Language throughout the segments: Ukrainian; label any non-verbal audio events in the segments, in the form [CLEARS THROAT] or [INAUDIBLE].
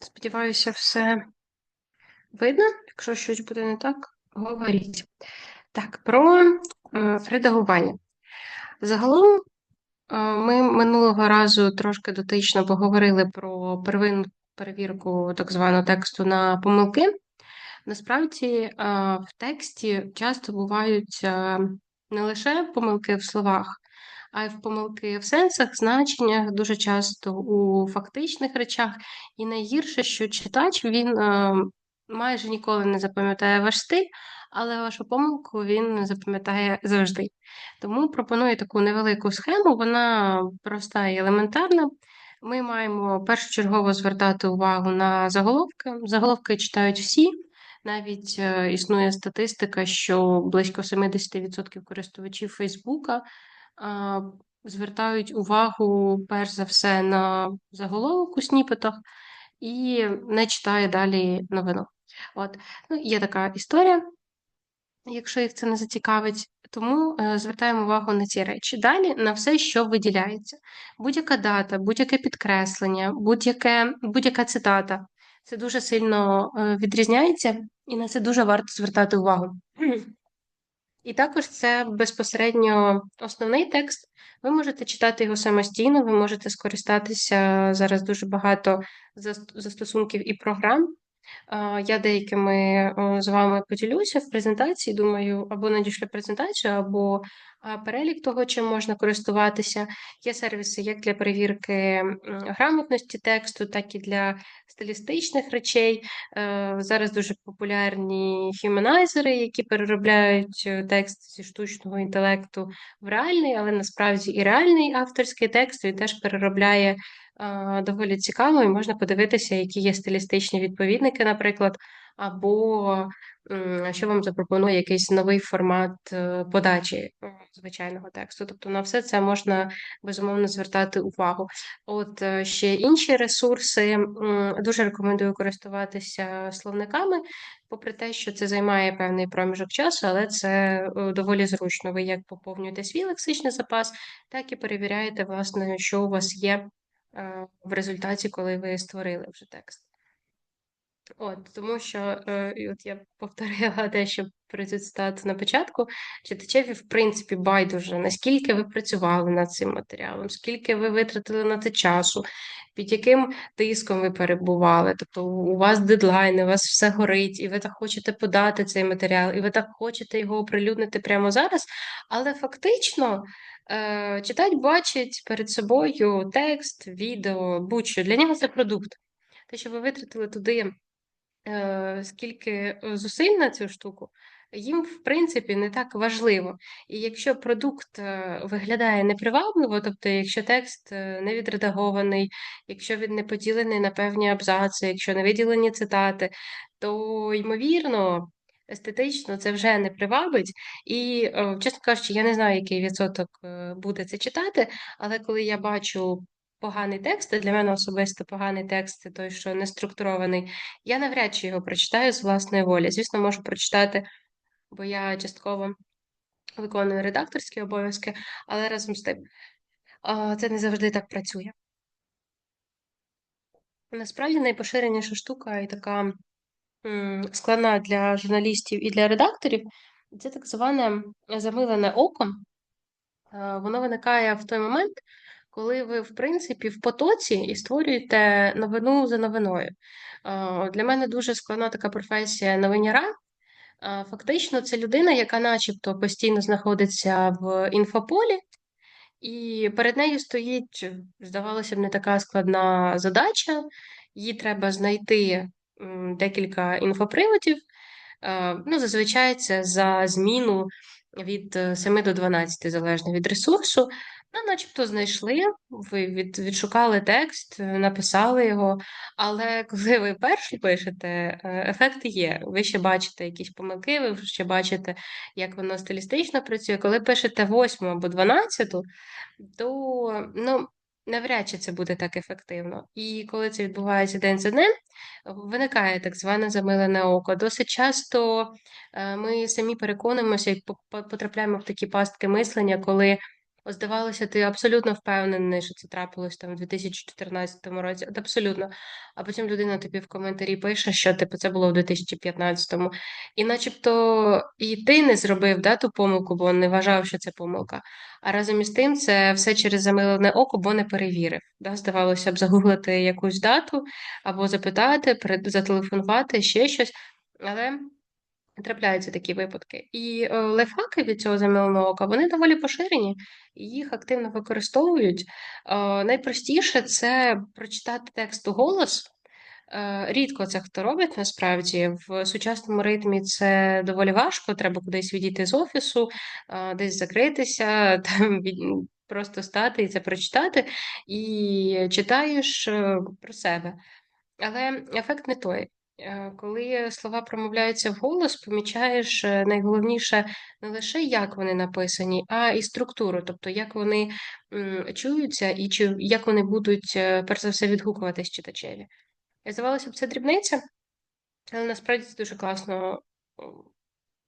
Сподіваюся, все видно. Якщо щось буде не так, говоріть. Так, про е, редагування. Загалом, е, ми минулого разу трошки дотично поговорили про первинну перевірку так званого тексту на помилки. Насправді, е, в тексті часто бувають е, не лише помилки в словах, а й в помилки в сенсах, значеннях, дуже часто у фактичних речах. І найгірше, що читач він е, майже ніколи не запам'ятає ваш стиль, але вашу помилку він запам'ятає завжди. Тому пропоную таку невелику схему, вона проста і елементарна. Ми маємо першочергово звертати увагу на заголовки. Заголовки читають всі. Навіть е, існує статистика, що близько 70% користувачів Фейсбука звертають увагу перш за все на заголовок у сніпетах і не читає далі новину. От, ну, Є така історія, якщо їх це не зацікавить. Тому е, звертаємо увагу на ці речі. Далі на все, що виділяється. Будь-яка дата, будь-яке підкреслення, будь-яка цитата. Це дуже сильно е, відрізняється, і на це дуже варто звертати увагу. І також це безпосередньо основний текст. Ви можете читати його самостійно, ви можете скористатися зараз дуже багато застосунків і програм. Я деякими з вами поділюся в презентації. Думаю, або надішлю презентацію, або перелік того, чим можна користуватися. Є сервіси як для перевірки грамотності тексту, так і для стилістичних речей. Е, зараз дуже популярні хюменайзери, які переробляють е, текст зі штучного інтелекту в реальний, але насправді і реальний авторський текст він теж переробляє доволі цікаво, і можна подивитися, які є стилістичні відповідники, наприклад, або що вам запропонує якийсь новий формат е, подачі е, звичайного тексту. Тобто на все це можна безумовно звертати увагу. От е, ще інші ресурси дуже рекомендую користуватися словниками, попри те, що це займає певний проміжок часу, але це доволі зручно. Ви як поповнюєте свій лексичний запас, так і перевіряєте, власне, що у вас є в результаті, коли ви створили вже текст. От, Тому що е, от я повторила [LAUGHS] дещо про цю цитату на початку. Читачеві, в принципі, байдуже, наскільки ви працювали над цим матеріалом, скільки ви витратили на це часу, під яким тиском ви перебували. Тобто у вас дедлайни, у вас все горить, і ви так хочете подати цей матеріал, і ви так хочете його оприлюднити прямо зараз. Але фактично е, читач бачить перед собою текст, відео, будь-що. Для нього це продукт. Те, що ви витратили туди. Е, скільки е, зусиль на цю штуку, їм, в принципі, не так важливо. І якщо продукт е, виглядає непривабливо, тобто, якщо текст не відредагований, якщо він не поділений на певні абзаци, якщо не виділені цитати, то, ймовірно, естетично це вже не привабить. І, чесно кажучи, я не знаю, який відсоток буде це читати, але коли я бачу поганий текст, а для мене особисто поганий текст це той, що не структурований, я навряд чи його прочитаю з власної волі. Звісно, можу прочитати, бо я частково виконую редакторські обов'язки, але разом з тим це не завжди так працює. Насправді найпоширеніша штука і така складна для журналістів і для редакторів це так зване замилене око. Воно виникає в той момент, коли ви, в принципі, в потоці і створюєте новину за новиною. Для мене дуже складна така професія новиняра. Фактично, це людина, яка, начебто, постійно знаходиться в інфополі, і перед нею стоїть, здавалося б, не така складна задача. Їй треба знайти декілька інфоприводів. Ну, Зазвичай це за зміну від 7 до 12, залежно від ресурсу. Ну, начебто знайшли, ви від, відшукали текст, написали його, але коли ви перший пишете, е, ефекти є. Ви ще бачите якісь помилки, ви ще бачите, як воно стилістично працює. Коли пишете восьму або дванадцяту, то ну, навряд чи це буде так ефективно. І коли це відбувається день за днем, виникає так зване замилене око. Досить часто е, ми самі переконуємося і потрапляємо в такі пастки мислення, коли здавалося, ти абсолютно впевнений, що це трапилось там у 2014 році. От абсолютно. А потім людина тобі в коментарі пише, що типу це було в 2015-му. І начебто і ти не зробив да, ту помилку, бо не вважав, що це помилка. А разом із тим, це все через замилене око, бо не перевірив. Да? Здавалося б, загуглити якусь дату або запитати, зателефонувати, ще щось. Але трапляються такі випадки. І е, лайфхаки від цього замиленого ока вони доволі поширені, їх активно використовують. Е, найпростіше це прочитати текст у голос. Е, рідко це хто робить насправді в сучасному ритмі це доволі важко. Треба кудись відійти з офісу, е, десь закритися, [LAUGHS] там просто стати і це прочитати, і читаєш е, про себе. Але ефект не той. Коли слова промовляються вголос, помічаєш найголовніше не лише як вони написані, а і структуру, тобто як вони чуються і чи як вони будуть перш за все відгукуватись читачеві. Здавалося б, це дрібниця, але насправді це дуже класно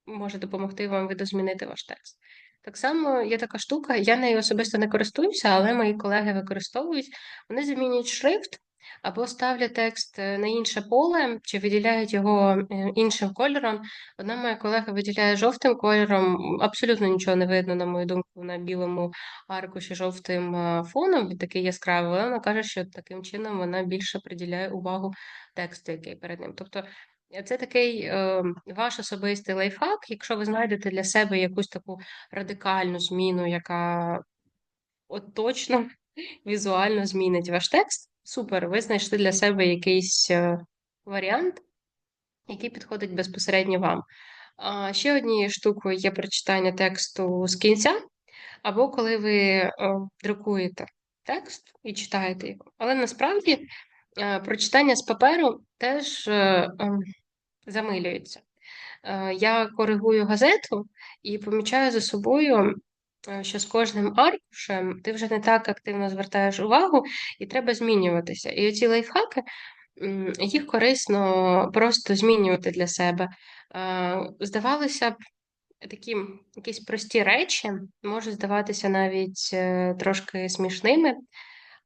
може допомогти вам видозмінити ваш текст. Так само є така штука, я нею особисто не користуюся, але мої колеги використовують. Вони замінюють шрифт або ставлять текст е, на інше поле, чи виділяють його е, іншим кольором. Одна моя колега виділяє жовтим кольором, абсолютно нічого не видно, на мою думку, на білому аркуші жовтим е, фоном, він такий яскравий, але вона каже, що таким чином вона більше приділяє увагу тексту, який перед ним. Тобто це такий е, ваш особистий лайфхак, якщо ви знайдете для себе якусь таку радикальну зміну, яка от точно [LAUGHS] візуально змінить ваш текст. Супер, ви знайшли для себе якийсь е, варіант, який підходить безпосередньо вам. Ще однією штукою є прочитання тексту з кінця, або коли ви е, друкуєте текст і читаєте його. Але насправді е, прочитання з паперу теж ем, замилюється. Я коригую газету і помічаю за собою що з кожним аркушем ти вже не так активно звертаєш увагу, і треба змінюватися. І оці лайфхаки, їх корисно просто змінювати для себе. Е, здавалося б, такі якісь прості речі можуть здаватися навіть е, трошки смішними,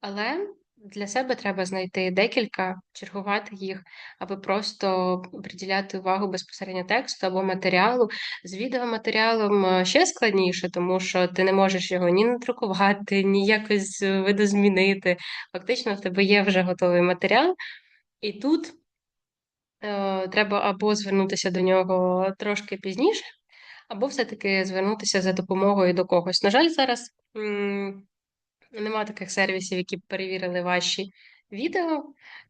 але для себе треба знайти декілька, чергувати їх, аби просто приділяти увагу безпосередньо тексту або матеріалу. З відеоматеріалом е, ще складніше, тому що ти не можеш його ні надрукувати, ні якось видозмінити. Фактично, в тебе є вже готовий матеріал, і тут е, треба або звернутися до нього трошки пізніше, або все-таки звернутися за допомогою до когось. На жаль, зараз. Нема таких сервісів, які б перевірили ваші відео,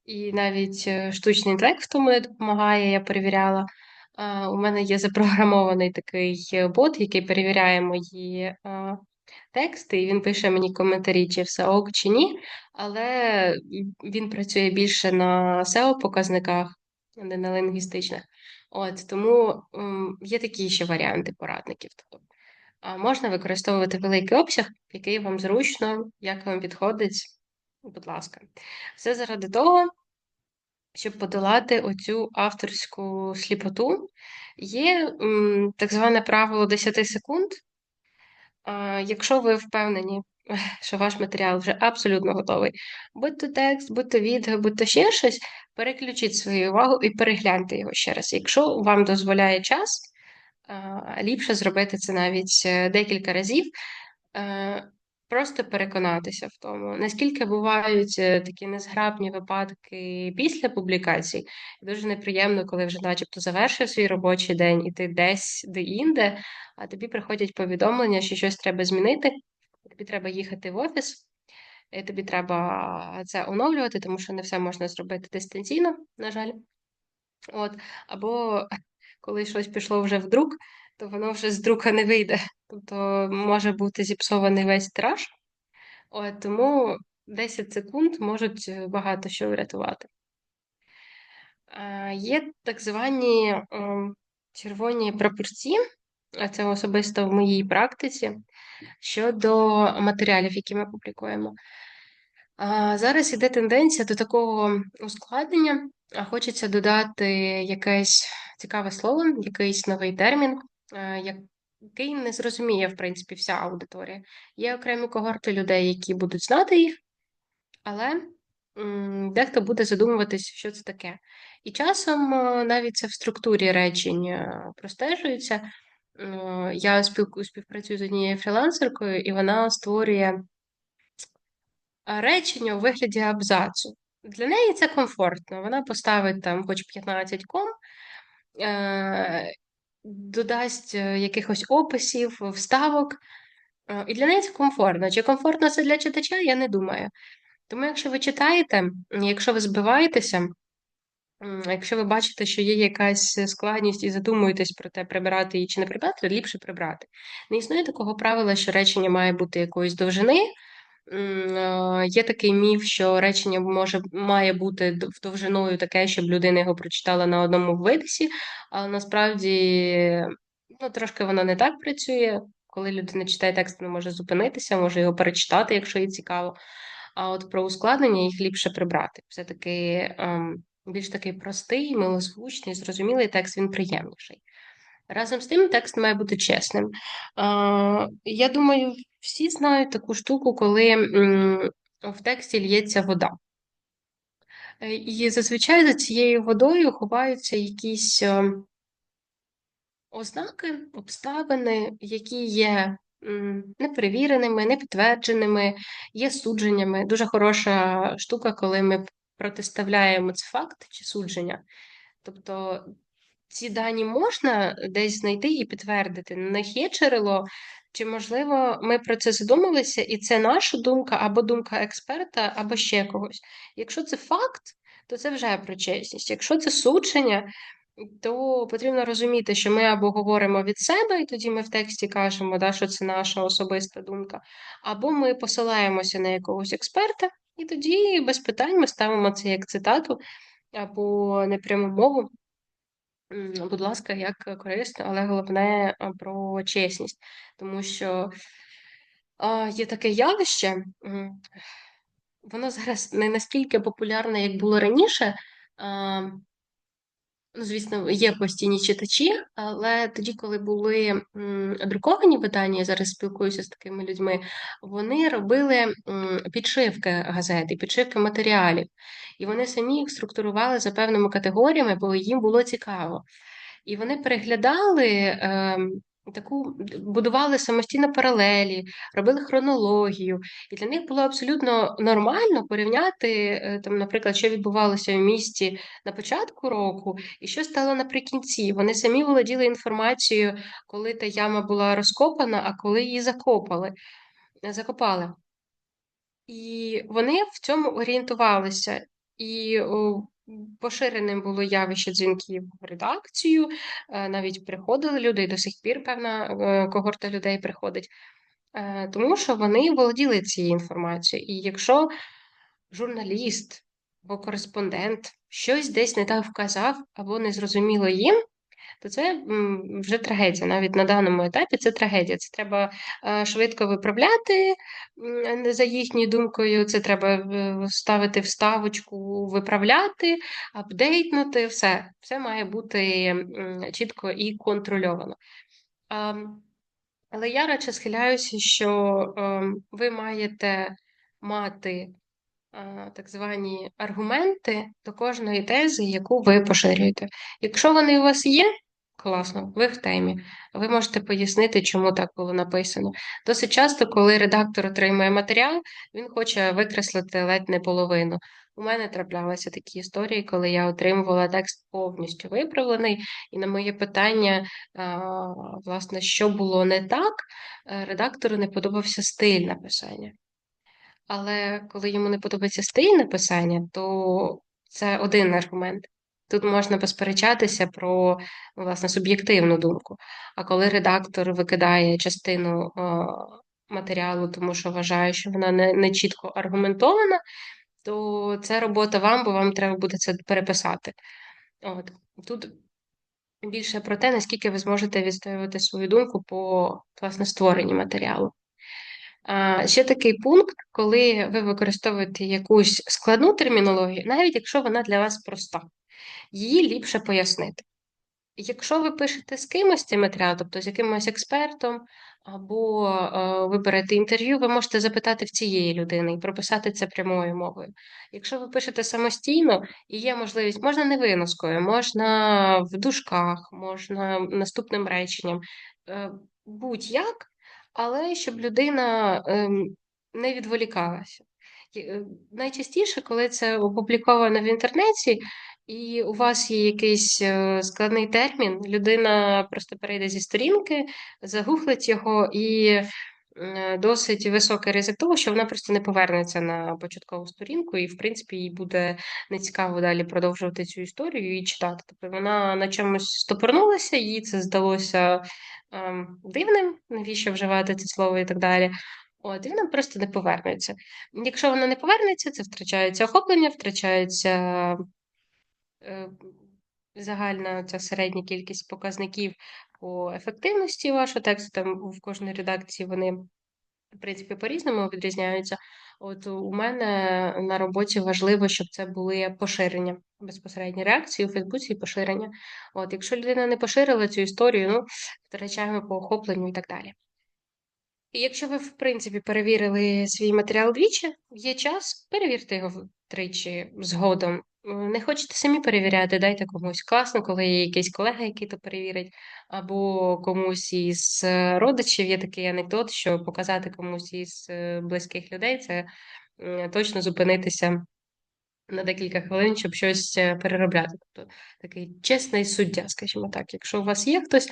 і навіть е, штучний інтелект в тому не допомагає, я перевіряла. У мене є запрограмований такий е, бот, який перевіряє мої тексти, і він пише мені коментарі, чи все ок, чи ні. Але він працює більше на SEO-показниках, а не на лінгвістичних. От Тому є такі ще варіанти порадників. Можна використовувати великий обсяг, який вам зручно, як вам підходить, будь ласка. Все заради того, щоб подолати оцю авторську сліпоту, є так зване правило 10 секунд. Якщо ви впевнені, [LAUGHS] що ваш матеріал вже абсолютно готовий, будь то текст, будь то відео, будь то ще щось, переключіть свою увагу і перегляньте його ще раз. Якщо вам дозволяє час, ліпше зробити це навіть е, декілька разів. Е, просто переконатися в тому, наскільки бувають е, такі незграбні випадки після публікацій. Дуже неприємно, коли вже, начебто, завершив свій робочий день, і ти десь де-інде, а тобі приходять повідомлення, що щось треба змінити. Тобі треба їхати в офіс, і тобі треба це оновлювати, тому що не все можна зробити дистанційно, на жаль. От, Або коли щось пішло вже в друк, то воно вже з друка не вийде. Тобто може бути зіпсований весь тираж. От, Тому 10 секунд можуть е, багато що врятувати. Є так звані червоні прапорці, а це особисто в моїй практиці, щодо матеріалів, які ми публікуємо. Зараз іде тенденція до такого ускладнення, а хочеться додати якесь цікаве слово, якийсь новий термін, який не зрозуміє, в принципі, вся аудиторія. Є окремі когорти людей, які будуть знати їх, але дехто буде задумуватись, що це таке. І часом навіть це в структурі речень е, простежується. Я співпрацюю з однією фрілансеркою, і вона створює речення у вигляді абзацу. Для неї це комфортно. Вона поставить там хоч 15 ком, е, додасть е, якихось описів, вставок. Е, і для неї це комфортно. Чи комфортно це для читача, я не думаю. Тому, якщо ви читаєте, якщо ви збиваєтеся, якщо ви бачите, що є якась складність і задумуєтесь про те, прибирати її чи не прибирати, то ліпше прибрати. Не існує такого правила, що речення має бути якоїсь довжини. Є такий міф, що речення може має бути довжиною таке, щоб людина його прочитала на одному видисі, але насправді ну, трошки воно не так працює. Коли людина читає текст, вона може зупинитися, може його перечитати, якщо їй цікаво. А от про ускладнення їх ліпше прибрати. Все-таки ем, більш такий простий, милозвучний, зрозумілий текст, він приємніший. Разом з тим, текст має бути чесним. Я думаю, всі знають таку штуку, коли в тексті лється вода. Е, і зазвичай за цією водою ховаються якісь е, ознаки, обставини, які є неперевіреними, непідтвердженими, є судженнями. Дуже хороша штука, коли ми протиставляємо це факт чи судження. Тобто ці дані можна десь знайти і підтвердити. На них є джерело, чи, можливо, ми про це задумалися, і це наша думка або думка експерта, або ще когось. Якщо це факт, то це вже про чесність. Якщо це судження, то потрібно розуміти, що ми або говоримо від себе, і тоді ми в тексті кажемо, да, що це наша особиста думка, або ми посилаємося на якогось експерта, і тоді без питань ми ставимо це як цитату або непряму мову. Будь ласка, як корисно, але головне про чесність, тому що є таке явище, воно зараз не настільки популярне, як було раніше. Ну, звісно, є постійні читачі, але тоді, коли були друковані видання, я зараз спілкуюся з такими людьми, вони робили підшивки газети, підшивки матеріалів, і вони самі їх структурували за певними категоріями, бо їм було цікаво. І вони переглядали е, таку, будували самостійно паралелі, робили хронологію. І для них було абсолютно нормально порівняти, е, там, наприклад, що відбувалося в місті на початку року і що стало наприкінці. Вони самі володіли інформацією, коли та яма була розкопана, а коли її закопали, закопали. І вони в цьому орієнтувалися. І Поширеним було явище дзвінків в редакцію, е, навіть приходили люди, і до сих пір певна е, когорта людей приходить, е, тому що вони володіли цією інформацією. І якщо журналіст або кореспондент щось десь не так вказав або не зрозуміло їм, то це вже трагедія. Навіть на даному етапі це трагедія. Це треба е, швидко виправляти за їхньою думкою. Це треба е, ставити вставочку, виправляти, апдейтнути. Все, все має бути чітко і контрольовано. Але я радше схиляюся, що ем, ви маєте мати так звані аргументи до кожної тези, яку ви поширюєте. Якщо вони у вас є, класно, ви в темі. Ви можете пояснити, чому так було написано. Досить часто, коли редактор отримує матеріал, він хоче викреслити ледь не половину. У мене траплялися такі історії, коли я отримувала текст повністю виправлений, і на моє питання, власне, що було не так, е, редактору не подобався стиль написання. Але коли йому не подобається стиль написання, то це один аргумент. Тут можна посперечатися про власне суб'єктивну думку. А коли редактор викидає частину матеріалу, тому що вважає, що вона не, не чітко аргументована, то це робота вам, бо вам треба буде це переписати. От Тут більше про те, наскільки ви зможете відстоювати свою думку по власне створенні матеріалу. Ще такий пункт, коли ви використовуєте якусь складну термінологію, навіть якщо вона для вас проста, її ліпше пояснити. Якщо ви пишете з кимось цей матеріал, тобто з якимось експертом, або е, ви берете інтерв'ю, ви можете запитати в цієї людини і прописати це прямою мовою. Якщо ви пишете самостійно і є можливість, можна не виноскою, можна в дужках, можна наступним реченням, е, будь-як, але щоб людина е, не відволікалася. Е, найчастіше, коли це опубліковано в інтернеті, і у вас є якийсь е, складний термін, людина просто перейде зі сторінки, загуглить його і е, досить високий ризик того, що вона просто не повернеться на початкову сторінку, і, в принципі, їй буде нецікаво далі продовжувати цю історію і читати. Тобто вона на чомусь стопорнулася, їй це здалося ем, дивним, навіщо вживати це слово і так далі. От, і вона просто не повернеться. Якщо вона не повернеться, це втрачається охоплення, втрачається загальна ця середня кількість показників по ефективності вашого тексту. Там в кожній редакції вони, в принципі, по-різному відрізняються. От у мене на роботі важливо, щоб це були поширення, безпосередні реакції у Фейсбуці і поширення. От, якщо людина не поширила цю історію, ну втрачаємо по охопленню і так далі. І якщо ви, в принципі, перевірили свій матеріал двічі, є час, перевірте його тричі згодом. Не хочете самі перевіряти, дайте комусь класно, коли є якийсь колега, який то перевірить, або комусь із е, родичів є такий анекдот, що показати комусь із е, близьких людей це точно зупинитися на декілька хвилин, щоб щось е, переробляти. Тобто такий чесний суддя, скажімо так. Якщо у вас є хтось,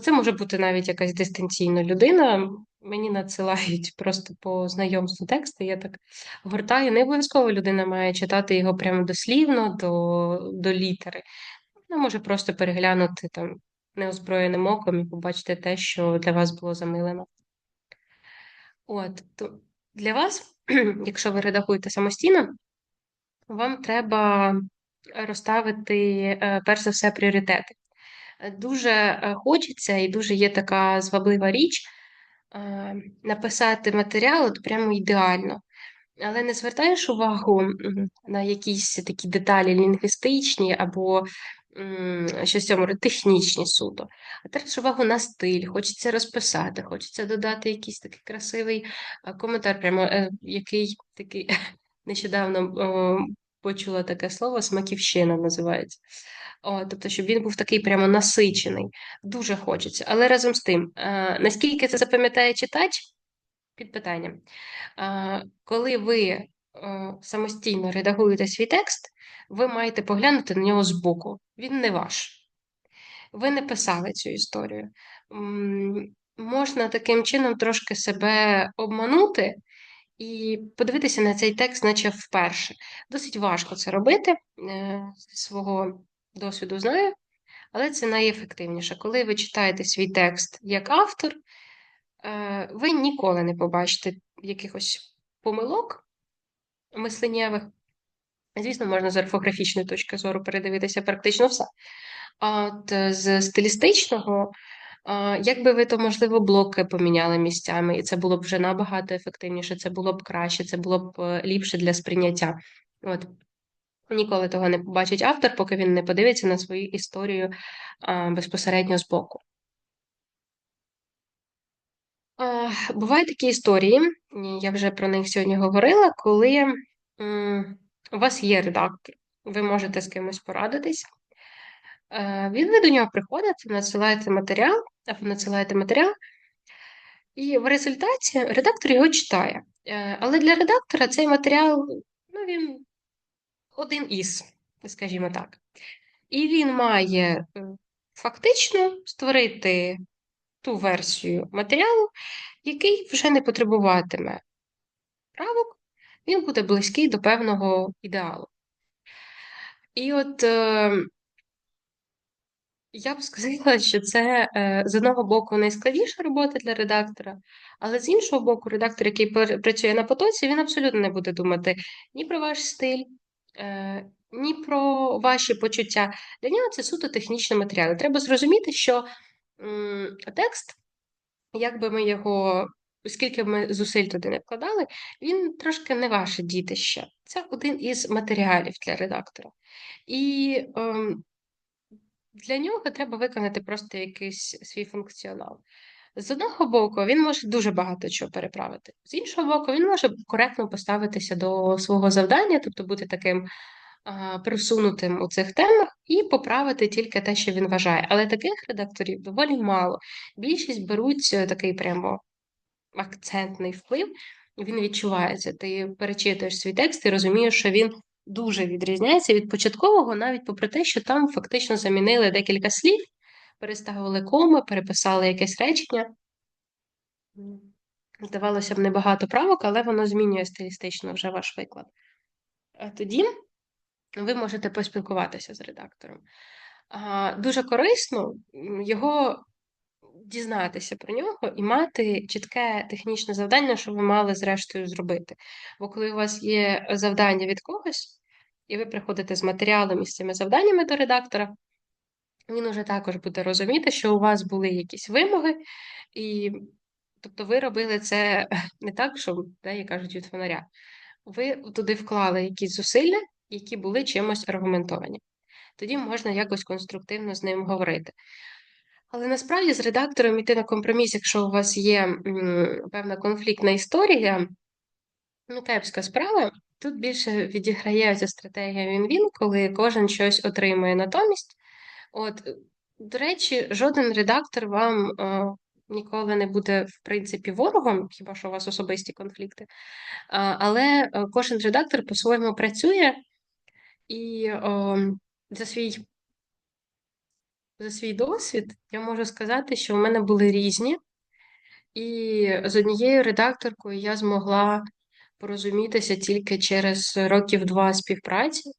це може бути навіть якась дистанційна людина. Мені надсилають [LAUGHS] просто по знайомству тексти. Я так гортаю. Не обов'язково людина має читати його прямо дослівно до до літери. Вона може просто переглянути там неозброєним оком і побачити те, що для вас було замилено. От, то для вас, [CLEARS THROAT] якщо ви редагуєте самостійно, вам треба розставити, е, перш за все, пріоритети. Дуже е, хочеться і дуже є така зваблива річ е, написати матеріал от прямо ідеально. Але не звертаєш увагу на якісь такі деталі лінгвістичні або щось цьому технічні суто, а тратиш увагу на стиль, хочеться розписати, хочеться додати якийсь такий красивий коментар, прямо який такий [LAUGHS] нещодавно почула таке слово смаківщина називається. Тобто, щоб він був такий прямо насичений. Дуже хочеться. Але разом з тим, е, наскільки це запам'ятає читач? Під питанням. Е, коли ви е, самостійно редагуєте свій текст, ви маєте поглянути на нього збоку. Він не ваш. Ви не писали цю історію. Можна таким чином трошки себе обманути і подивитися на цей текст, наче вперше. Досить важко це робити з свого досвіду знаю, але це найефективніше. Коли ви читаєте свій текст як автор, е, ви ніколи не побачите якихось помилок мисленнєвих. Звісно, можна з орфографічної точки зору передивитися практично все. А от е, з стилістичного, як би ви то, можливо, блоки поміняли місцями, і це було б вже набагато ефективніше, це було б краще, це було б е, ліпше для сприйняття. От Ніколи того не побачить автор, поки він не подивиться на свою історію а, безпосередньо з боку. А, бувають такі історії, я вже про них сьогодні говорила, коли м, у вас є редактор, ви можете з кимось порадитись. Він ви до нього приходите, надсилаєте матеріал, або надсилаєте матеріал, і в результаті редактор його читає. Е, але для редактора цей матеріал ну, він один із, скажімо так. І він має е, фактично створити ту версію матеріалу, який вже не потребуватиме правок, він буде близький до певного ідеалу. І от е, я б сказала, що це е, з одного боку найскладніша робота для редактора, але з іншого боку, редактор, який працює на потоці, він абсолютно не буде думати ні про ваш стиль, ні про ваші почуття. Для нього це суто технічний матеріал. Треба зрозуміти, що текст, як би ми його оскільки ми зусиль туди не вкладали, він трошки не ваше дітище. Це один із матеріалів для редактора. І ем, для нього треба виконати просто якийсь свій функціонал. З одного боку, він може дуже багато чого переправити. З іншого боку, він може коректно поставитися до свого завдання, тобто бути таким а, присунутим у цих темах і поправити тільки те, що він вважає. Але таких редакторів доволі мало. Більшість беруть е, такий прямо акцентний вплив, він відчувається. Ти перечитуєш свій текст і розумієш, що він дуже відрізняється від початкового, навіть попри те, що там фактично замінили декілька слів, переставили коми, переписали якесь речення. Здавалося б, небагато правок, але воно змінює стилістично вже ваш виклад. А тоді ви можете поспілкуватися з редактором. Дуже корисно його дізнатися про нього і мати чітке технічне завдання, що ви мали зрештою зробити. Бо коли у вас є завдання від когось, і ви приходите з матеріалом і з цими завданнями до редактора, він уже також буде розуміти, що у вас були якісь вимоги, і тобто ви робили це [LAUGHS] не так, що, де, як кажуть, від фонаря. Ви туди вклали якісь зусилля, які були чимось аргументовані. Тоді можна якось конструктивно з ним говорити. Але насправді з редактором йти на компроміс, якщо у вас є певна конфліктна історія, ну, кепська справа. Тут більше відіграє ця стратегія він-він, коли кожен щось отримує натомість. От, До речі, жоден редактор вам е, ніколи не буде, в принципі, ворогом, хіба що у вас особисті конфлікти. А, але е, кожен редактор по-своєму працює і о, за свій за свій досвід я можу сказати, що в мене були різні, і з однією редакторкою я змогла порозумітися тільки через років два співпраці.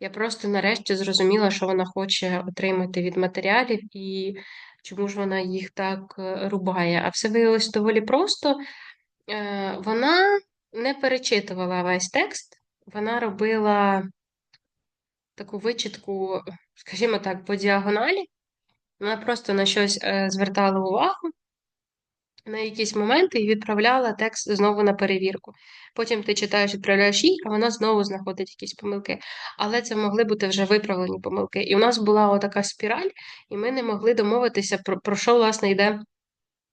Я просто нарешті зрозуміла, що вона хоче отримати від матеріалів і чому ж вона їх так е, рубає. А все виявилось доволі просто. Е, вона не перечитувала весь текст, вона робила таку вичітку, скажімо так, по діагоналі. Вона просто на щось е, звертала увагу на якісь моменти і відправляла текст знову на перевірку. Потім ти читаєш, відправляєш їй, а вона знову знаходить якісь помилки. Але це могли бути вже виправлені помилки. І у нас була отака спіраль, і ми не могли домовитися, про, про що, власне, йде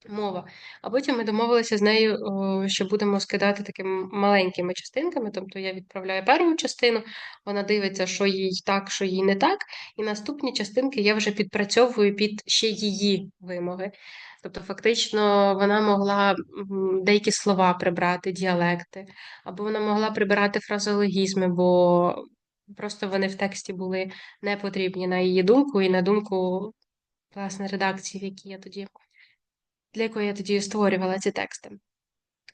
мова. А потім ми домовилися з нею, що будемо скидати такими маленькими частинками. Тобто я відправляю першу частину, вона дивиться, що їй так, що їй не так. І наступні частинки я вже підпрацьовую під ще її вимоги. Тобто, фактично, вона могла деякі слова прибрати, діалекти, або вона могла прибирати фразологізми, бо просто вони в тексті були не потрібні на її думку і на думку власне редакції, в якій я тоді для якої я тоді створювала ці тексти.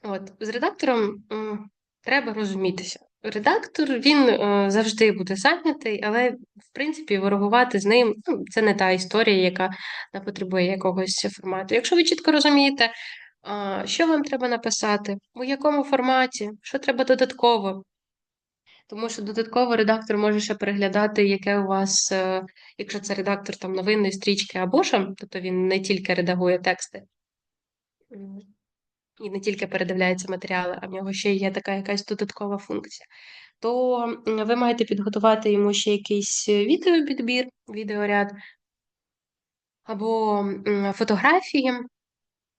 От, З редактором м, треба розумітися. Редактор він е, завжди буде зайнятий, але, в принципі, ворогувати з ним ну, це не та історія, яка потребує якогось формату. Якщо ви чітко розумієте, е, що вам треба написати, у якому форматі, що треба додатково. Тому що додатково редактор може ще переглядати, яке у вас, е, якщо це редактор там новинної стрічки або що, тобто він не тільки редагує тексти, і не тільки передивляється матеріали, а в нього ще є така якась додаткова функція, то ви маєте підготувати йому ще якийсь відеопідбір, відеоряд, або фотографії,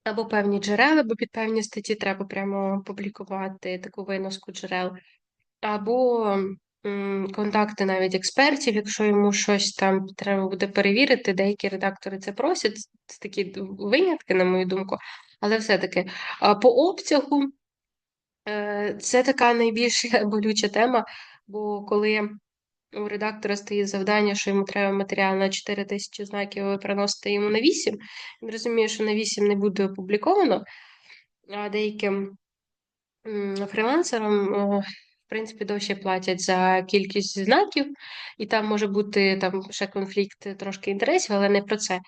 або певні джерела, бо під певні статті треба прямо публікувати таку виноску джерел, або контакти навіть експертів, якщо йому щось там треба буде перевірити, деякі редактори це просять. Це такі винятки, на мою думку. Але все-таки по обсягу е, це така найбільш [LAUGHS] болюча тема, бо коли у редактора стоїть завдання, що йому треба матеріал на 4 тисячі знаків, ви приносите йому на 8, він розуміє, що на 8 не буде опубліковано, а деяким фрілансерам, е, в принципі, довше платять за кількість знаків, і там може бути там ще конфлікт трошки інтересів, але не про це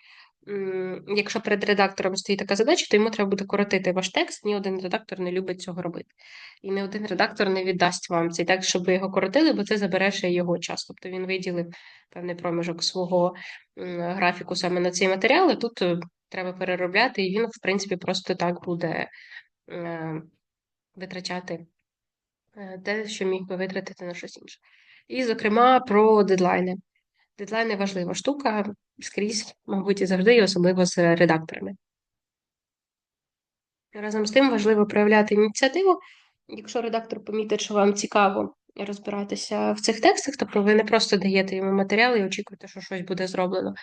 якщо перед редактором стоїть така задача, то йому треба буде коротити ваш текст. Ні один редактор не любить цього робити. І не один редактор не віддасть вам цей текст, щоб ви його коротили, бо це забере ще його час. Тобто він виділив певний проміжок свого графіку саме на цей матеріал, і тут е, треба переробляти, і він, в принципі, просто так буде е, витрачати е, те, що міг би витратити на щось інше. І, зокрема, про дедлайни. Дедлайни важлива штука скрізь, мабуть, і завжди, і особливо з редакторами. Разом з тим важливо проявляти ініціативу. Якщо редактор помітить, що вам цікаво розбиратися в цих текстах, тобто ви не просто даєте йому матеріал і очікуєте, що щось буде зроблено.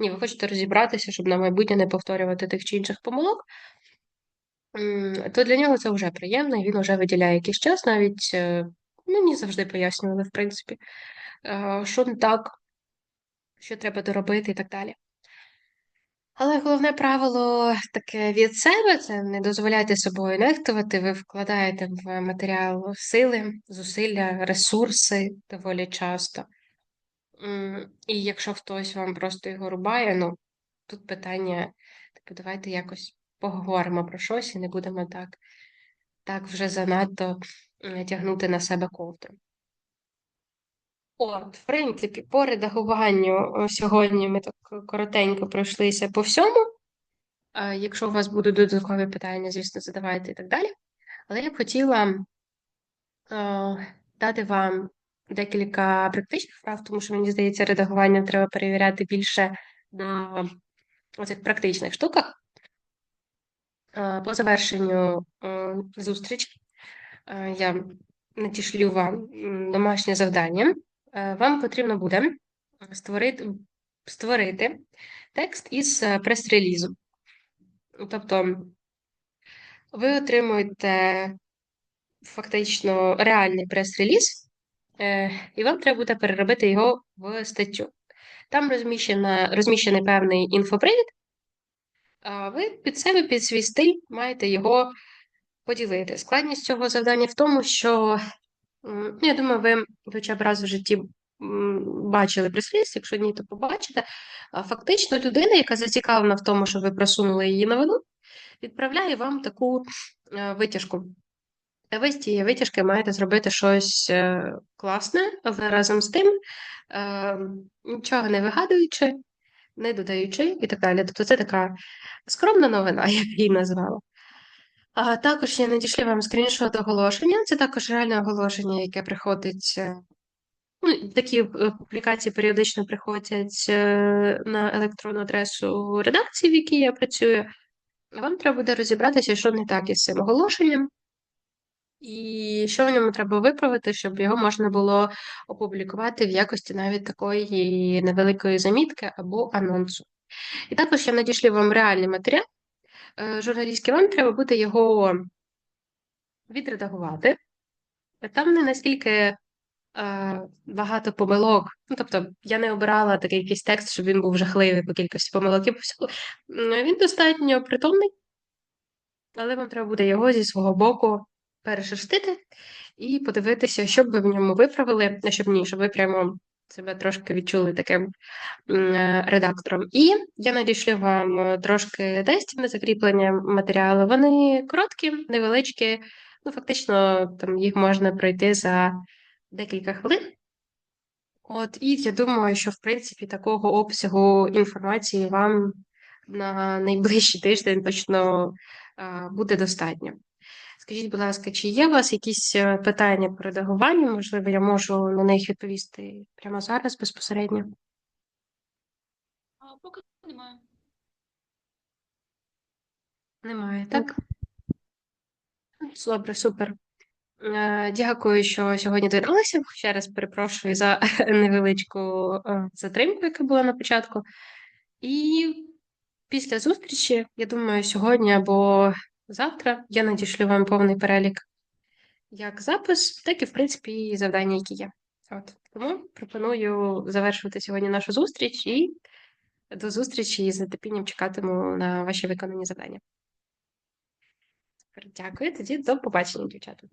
Ні, ви хочете розібратися, щоб на майбутнє не повторювати тих чи інших помилок, то для нього це вже приємно, і він вже виділяє якийсь час, навіть е, мені завжди пояснювали, в принципі, е, що не так, що треба доробити і так далі. Але головне правило таке від себе це не дозволяйте собою нехтувати. Ви вкладаєте в матеріал сили, зусилля, ресурси доволі часто. І якщо хтось вам просто його рубає, ну тут питання, типу, давайте якось поговоримо про щось і не будемо так, так вже занадто тягнути на себе ковдру. От, в принципі, по редагуванню сьогодні ми так коротенько пройшлися по всьому. Якщо у вас будуть додаткові питання, звісно, задавайте і так далі. Але я б хотіла дати вам декілька практичних вправ, тому що, мені здається, редагування треба перевіряти більше на оцих практичних штуках. По завершенню зустрічі я надішлю вам домашнє завдання. Вам потрібно буде створити створити текст із прес-релізу. Тобто ви отримуєте фактично реальний прес-реліз, е, і вам треба буде переробити його в статтю. Там розміщений певний інфопривід, а ви під себе, під свій стиль, маєте його поділити. Складність цього завдання в тому, що, ну, я думаю, ви хоча б раз в житті бачили прес-реліз, якщо ні, то побачите. Фактично, людина, яка зацікавлена в тому, щоб ви просунули її новину, відправляє вам таку е, витяжку. Ви з тієї витяжки маєте зробити щось е, класне, але разом з тим е, нічого не вигадуючи, не додаючи і так далі. Тобто це така скромна новина, [LAUGHS] я б її назвала. А також я надішлю вам скріншот оголошення. Це також реальне оголошення, яке приходить. Ну, Такі публікації періодично приходять на електронну адресу редакції, в якій я працюю. Вам треба буде розібратися, що не так із цим оголошенням, і що в ньому треба виправити, щоб його можна було опублікувати в якості навіть такої невеликої замітки або анонсу. І також я надішлю вам реальний матеріал. Е, журналістський вам треба буде його відредагувати. Там не наскільки е, багато помилок. Ну, тобто, я не обирала такий якийсь текст, щоб він був жахливий по кількості помилок і по всьому. Він достатньо притомний, але вам треба буде його зі свого боку перешерстити і подивитися, що б ви в ньому виправили, а щоб ні, щоб ви прямо себе трошки відчули таким е, редактором. І я надішлю вам е, трошки тестів на закріплення матеріалу. Вони короткі, невеличкі, ну фактично там їх можна пройти за декілька хвилин. От, і я думаю, що в принципі такого обсягу інформації вам на найближчий тиждень точно буде достатньо. Скажіть, будь ласка, чи є у вас якісь е, питання по редагуванню? Можливо, я можу на них відповісти прямо зараз безпосередньо? А, Поки немає. Немає, так? Добре, супер. Е, дякую, що сьогодні доєдналися. Ще раз перепрошую за [LAUGHS] невеличку е, затримку, яка була на початку. І після зустрічі, я думаю, сьогодні або завтра я надішлю вам повний перелік як запис, так і, в принципі, і завдання, які є. От. Тому пропоную завершувати сьогодні нашу зустріч і до зустрічі з нетерпінням чекатиму на ваші виконані завдання. Дякую, тоді до побачення, дівчата.